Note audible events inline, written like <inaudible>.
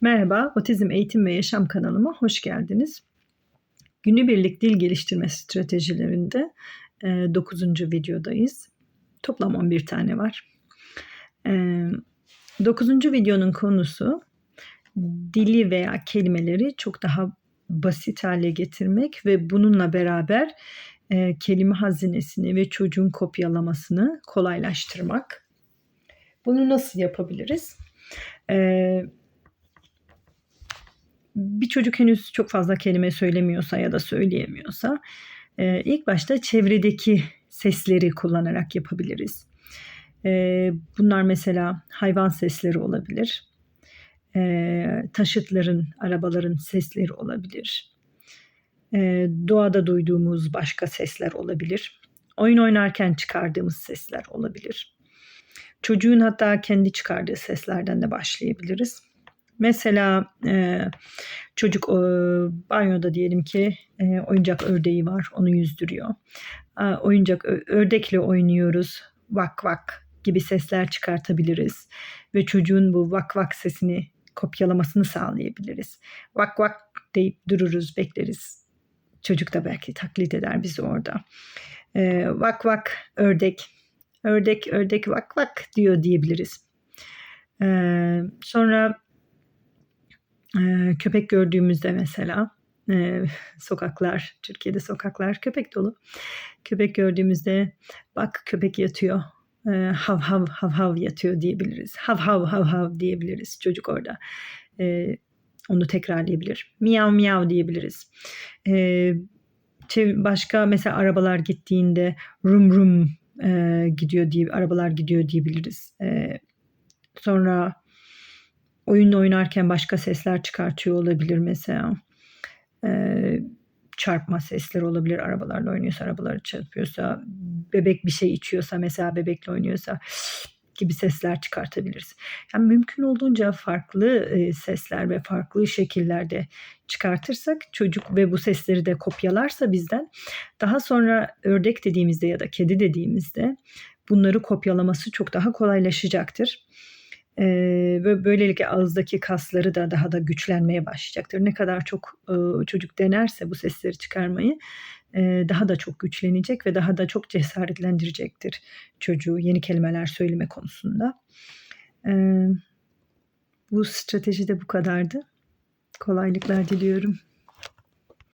Merhaba, Otizm Eğitim ve Yaşam kanalıma hoş geldiniz. Günübirlik dil geliştirme stratejilerinde 9. videodayız. Toplam 11 tane var. 9. videonun konusu dili veya kelimeleri çok daha basit hale getirmek ve bununla beraber e, kelime hazinesini ve çocuğun kopyalamasını kolaylaştırmak. Bunu nasıl yapabiliriz? Ee, bir çocuk henüz çok fazla kelime söylemiyorsa ya da söyleyemiyorsa e, ilk başta çevredeki sesleri kullanarak yapabiliriz. E, bunlar mesela hayvan sesleri olabilir, e, taşıtların, arabaların sesleri olabilir, e, doğada duyduğumuz başka sesler olabilir, oyun oynarken çıkardığımız sesler olabilir. Çocuğun hatta kendi çıkardığı seslerden de başlayabiliriz. Mesela e, çocuk e, banyoda diyelim ki e, oyuncak ördeği var onu yüzdürüyor. E, oyuncak ördekle oynuyoruz vak vak gibi sesler çıkartabiliriz. Ve çocuğun bu vak vak sesini kopyalamasını sağlayabiliriz. Vak vak deyip dururuz bekleriz. Çocuk da belki taklit eder bizi orada. E, vak vak ördek, ördek ördek vak vak diyor diyebiliriz. E, sonra köpek gördüğümüzde mesela <laughs> sokaklar, Türkiye'de sokaklar köpek dolu. Köpek gördüğümüzde bak köpek yatıyor, hav hav hav hav yatıyor diyebiliriz. Hav hav hav hav diyebiliriz çocuk orada. onu tekrarlayabilir. Miyav miyav diyebiliriz. başka mesela arabalar gittiğinde rum rum gidiyor diye arabalar gidiyor diyebiliriz. sonra oyun oynarken başka sesler çıkartıyor olabilir mesela. Ee, çarpma sesleri olabilir. Arabalarla oynuyorsa, arabaları çarpıyorsa, bebek bir şey içiyorsa mesela bebekle oynuyorsa gibi sesler çıkartabiliriz. Yani mümkün olduğunca farklı e, sesler ve farklı şekillerde çıkartırsak çocuk ve bu sesleri de kopyalarsa bizden daha sonra ördek dediğimizde ya da kedi dediğimizde bunları kopyalaması çok daha kolaylaşacaktır. Ve böylelikle ağızdaki kasları da daha da güçlenmeye başlayacaktır. Ne kadar çok çocuk denerse bu sesleri çıkarmayı daha da çok güçlenecek ve daha da çok cesaretlendirecektir çocuğu yeni kelimeler söyleme konusunda. Bu strateji de bu kadardı. Kolaylıklar diliyorum.